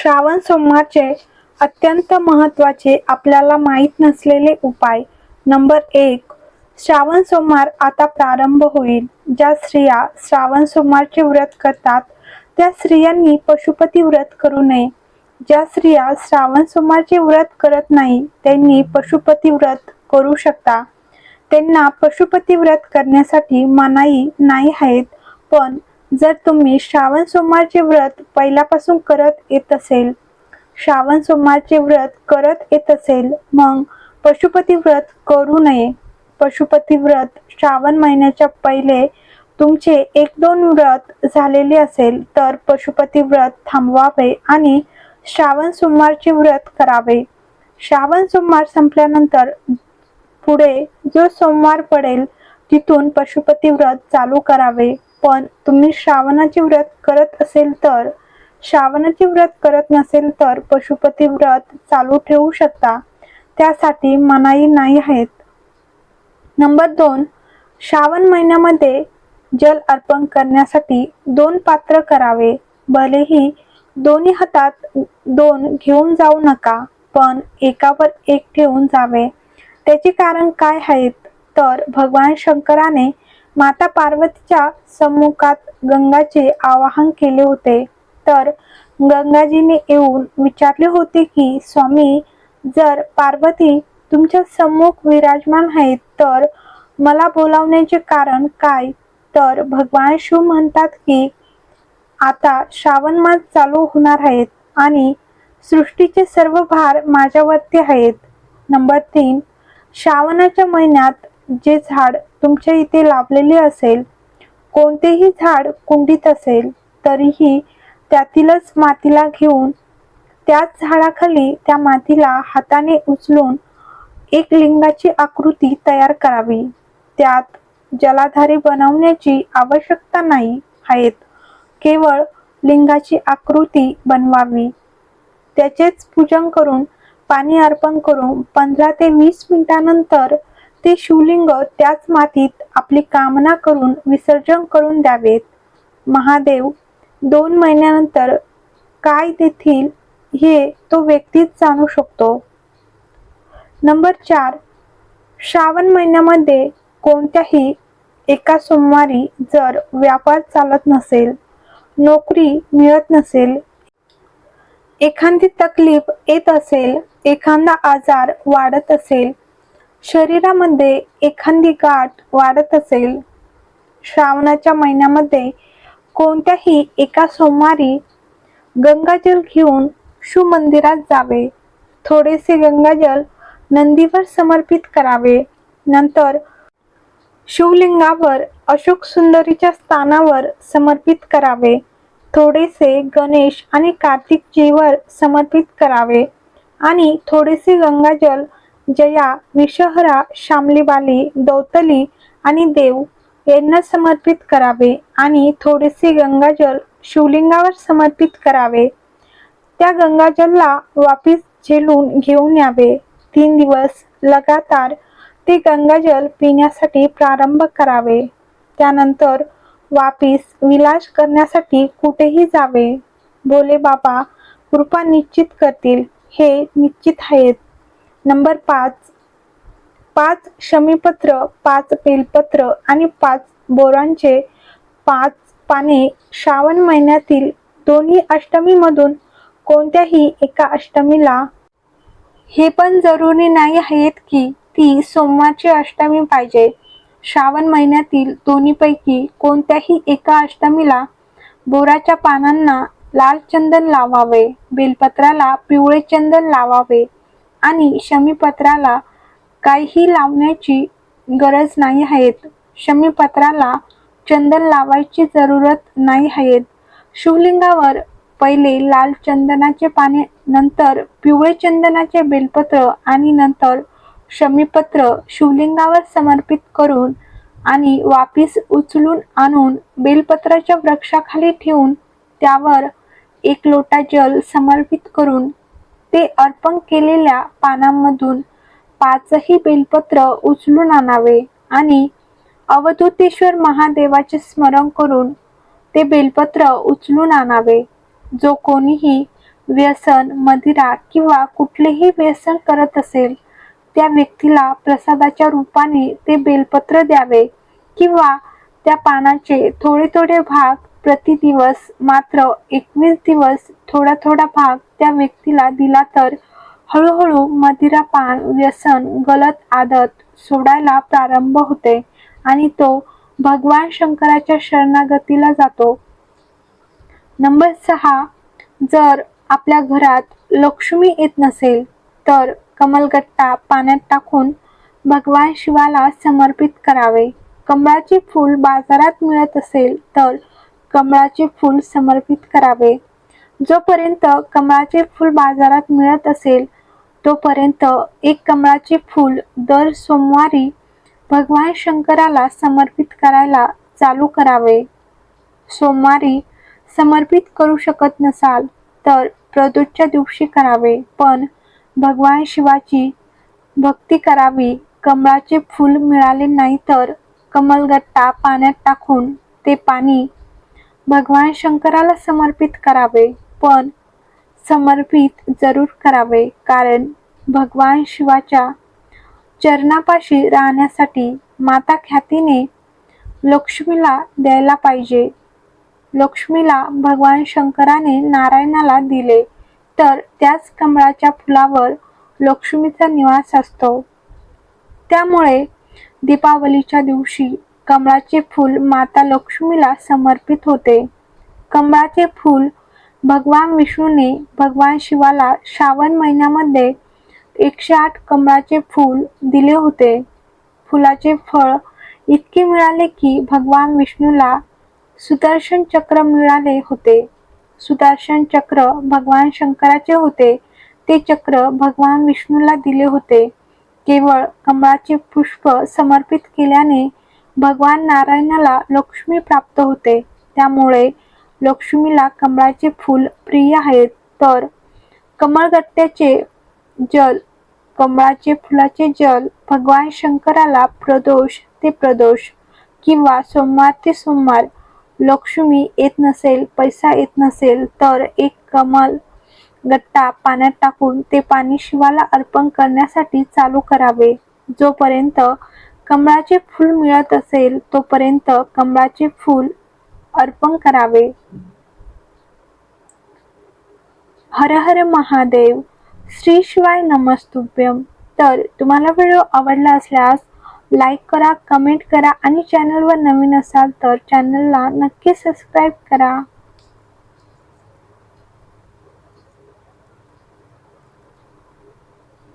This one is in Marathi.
श्रावण सोमवारचे अत्यंत महत्त्वाचे आपल्याला माहीत नसलेले उपाय. नंबर एक श्रावण सोमवार आता प्रारंभ होईल. ज्या स्त्रिया श्रावण सोमवारचे व्रत करतात त्या स्त्रियांनी पशुपती व्रत करू नये. ज्या स्त्रिया श्रावण सोमवारचे व्रत करत नाही त्यांनी पशुपती व्रत करू शकता. त्यांना पशुपती व्रत करण्यासाठी मनाई नाही आहेत पण जर तुम्ही श्रावण सोमवारचे व्रत पहिल्यापासून करत येत असेल श्रावण सोमवारचे व्रत करत येत असेल मग पशुपती व्रत करू नये. पशुपती व्रत श्रावण महिन्याच्या पहिले तुमचे एक दोन व्रत झालेले असेल तर पशुपती व्रत थांबवावे आणि श्रावण सोमवारचे व्रत करावे. श्रावण सोमवार संपल्यानंतर पुढे जो सोमवार पडेल तिथून पशुपती व्रत चालू करावे. पण तुम्ही श्रावणाचे व्रत करत असेल तर श्रावणाचे व्रत करत नसेल तर पशुपती व्रत चालू ठेवू शकता. त्यासाठी मनाई नाही आहेत. नंबर दोन श्रावण महिन्यामध्ये जल अर्पण करण्यासाठी दोन पात्र करावे. भलेही दोन्ही हातात दोन घेऊन जाऊ नका पण एकावर एक ठेवून जावे. त्याचे कारण काय आहेत? तर भगवान शंकराने माता पार्वतीच्या सम्मुखात गंगाचे आवाहन केले होते. तर गंगाजीने येऊन विचारले होते की स्वामी जर पार्वती तुमच्या सम्मुख विराजमान आहेत तर मला बोलावण्याचे कारण काय? तर भगवान शिव म्हणतात की आता श्रावण मास चालू होणार आहेत आणि सृष्टीचे सर्व भार माझ्यावरती आहेत. नंबर तीन श्रावणाच्या महिन्यात जे झाड तुमच्या इथे लावलेले असेल कोणतेही झाड कुंडीत असेल तरीही त्यातीलच मातीला घेऊन त्याच झाडाखाली त्या मातीला हाताने उचलून एक लिंगाची आकृती तयार करावी. त्यात जलाधारे बनवण्याची आवश्यकता नाही आहेत. केवळ लिंगाची आकृती बनवावी. त्याचेच पूजन करून पाणी अर्पण करून पंधरा ते वीस मिनिटानंतर ते शिवलिंग त्याच मातीत आपली कामना करून विसर्जन करून द्यावेत. महादेव दोन महिन्यानंतर काय देतील हे तो व्यक्तीच जाणू शकतो. नंबर चार श्रावण महिन्यामध्ये कोणत्याही एका सोमवारी जर व्यापार चालत नसेल नोकरी मिळत नसेल एखादी तकलीफ येत असेल एखादा आजार वाढत असेल शरीरामध्ये एखादी गाठ वाढत असेल श्रावणाच्या महिन्यामध्ये कोणत्याही एका सोमवारी गंगाजल घेऊन शिवमंदिरात जावे. थोडेसे गंगाजल नंदीवर समर्पित करावे. नंतर शिवलिंगावर अशोक सुंदरीच्या स्थानावर समर्पित करावे. थोडेसे गणेश आणि कार्तिकजीवर समर्पित करावे. आणि थोडेसे गंगाजल जया विषहरा शामलीबाली दौतली आणि देव यांना समर्पित करावे आणि थोडेसे गंगाजल शिवलिंगावर समर्पित करावे. त्या गंगाजलला वापिस झेलून घेऊन यावे. तीन दिवस लगातार ते गंगाजल पिण्यासाठी प्रारंभ करावे. त्यानंतर वापिस विलास करण्यासाठी कुठेही जावे. भोले बाबा कृपा निश्चित करतील. हे निश्चित आहेत. नंबर पाच. पाच शमीपत्र पाच बेलपत्र आणि पाच बोरांचे पाच पाने श्रावण महिन्यातील दोन्ही अष्टमीमधून कोणत्याही एका अष्टमीला. हे पण जरुरी नाही आहेत की ती सोमवारची अष्टमी पाहिजे. श्रावण महिन्यातील दोन्हीपैकी कोणत्याही एका अष्टमीला बोराच्या पानांना लाल चंदन लावावे बेलपत्राला पिवळे चंदन लावावे आणि शमीपत्राला काहीही लावण्याची गरज नाही आहेत. शमीपत्राला चंदन लावायची जरूरत नाही आहेत. शिवलिंगावर पहिले लाल चंदनाचे पाने नंतर पिवळे चंदनाचे बेलपत्र आणि नंतर शमीपत्र शिवलिंगावर समर्पित करून आणि वापिस उचलून आणून बेलपत्राच्या वृक्षाखाली ठेवून त्यावर एक लोटा जल समर्पित करून ते अर्पण केलेल्या पानांमधून पाचही बेलपत्र उचलून आणावे आणि अवधूतेश्वर महादेवाचे स्मरण करून ते बेलपत्र उचलून आणावे. जो कोणीही व्यसन मदिरा किंवा कुठलेही व्यसन करत असेल त्या व्यक्तीला प्रसादाच्या रूपाने ते बेलपत्र द्यावे किंवा त्या पानाचे थोडे थोडे भाग प्रति दिवस मात्र एकवीस दिवस थोडा थोडा भाग त्या व्यक्तीला दिला तर हळूहळू मदिरा पान व्यसन गलत आदत सोडायला प्रारंभ होते आणि तो भगवान शंकराच्या शरणागतीला जातो. नंबर सहा जर आपल्या घरात लक्ष्मी येत नसेल तर कमलगट्टा पाण्यात टाकून भगवान शिवाला समर्पित करावे. कमळाची फूल बाजारात मिळत असेल तर कमळाचे फूल समर्पित करावे. जोपर्यंत कमळाचे फूल बाजारात मिळत असेल तोपर्यंत एक कमळाचे फूल दर सोमवारी भगवान शंकराला समर्पित करायला चालू करावे. सोमवारी समर्पित करू शकत नसाल तर प्रदोषच्या दिवशी करावे. पण भगवान शिवाची भक्ती करावी कमळाचे फूल मिळाले नाही तर कमलगट्टा पाण्यात टाकून ते पाणी भगवान शंकराला समर्पित करावे पण समर्पित जरूर करावे कारण भगवान शिवाच्या चरणापाशी राहण्यासाठी माता ख्यातीने लक्ष्मीला द्यायला पाहिजे. लक्ष्मीला भगवान शंकराने नारायणाला दिले तर त्याच कमळाच्या फुलावर लक्ष्मीचा निवास असतो. त्यामुळे दीपावलीच्या दिवशी कमळाचे फूल माता लक्ष्मीला समर्पित होते. कमळाचे फूल भगवान विष्णूने भगवान शिवाला श्रावण महिन्यामध्ये एकशे आठ कमळाचे फूल दिले होते. फुलाचे फळ इतके मिळाले की भगवान विष्णूला सुदर्शन चक्र मिळाले होते. सुदर्शन चक्र भगवान शंकराचे होते. ते चक्र भगवान विष्णूला दिले होते. केवळ कमळाचे पुष्प समर्पित केल्याने भगवान नारायणाला लक्ष्मी प्राप्त होते. त्यामुळे लक्ष्मीला कमळाचे फूल प्रिय आहेत. तर कमळगट्ट्याचे जल कमळाचे फुलाचे जल भगवान शंकराला प्रदोष ते प्रदोष किंवा सोमवार ते सोमवार लक्ष्मी येत नसेल पैसा येत नसेल तर एक कमल गट्टा पाण्यात टाकून ते पाणी शिवाला अर्पण करण्यासाठी चालू करावे. जोपर्यंत कमळाचे फूल मिळत असेल तोपर्यंत कमळाचे फूल अर्पण करावे. हर हर महादेव श्री शिवाय नमस्तुभ्यम तर तुम्हाला व्हिडिओ आवडला असल्यास लाईक करा कमेंट करा आणि चॅनलवर नवीन असाल तर चॅनलला नक्की सबस्क्राईब करा.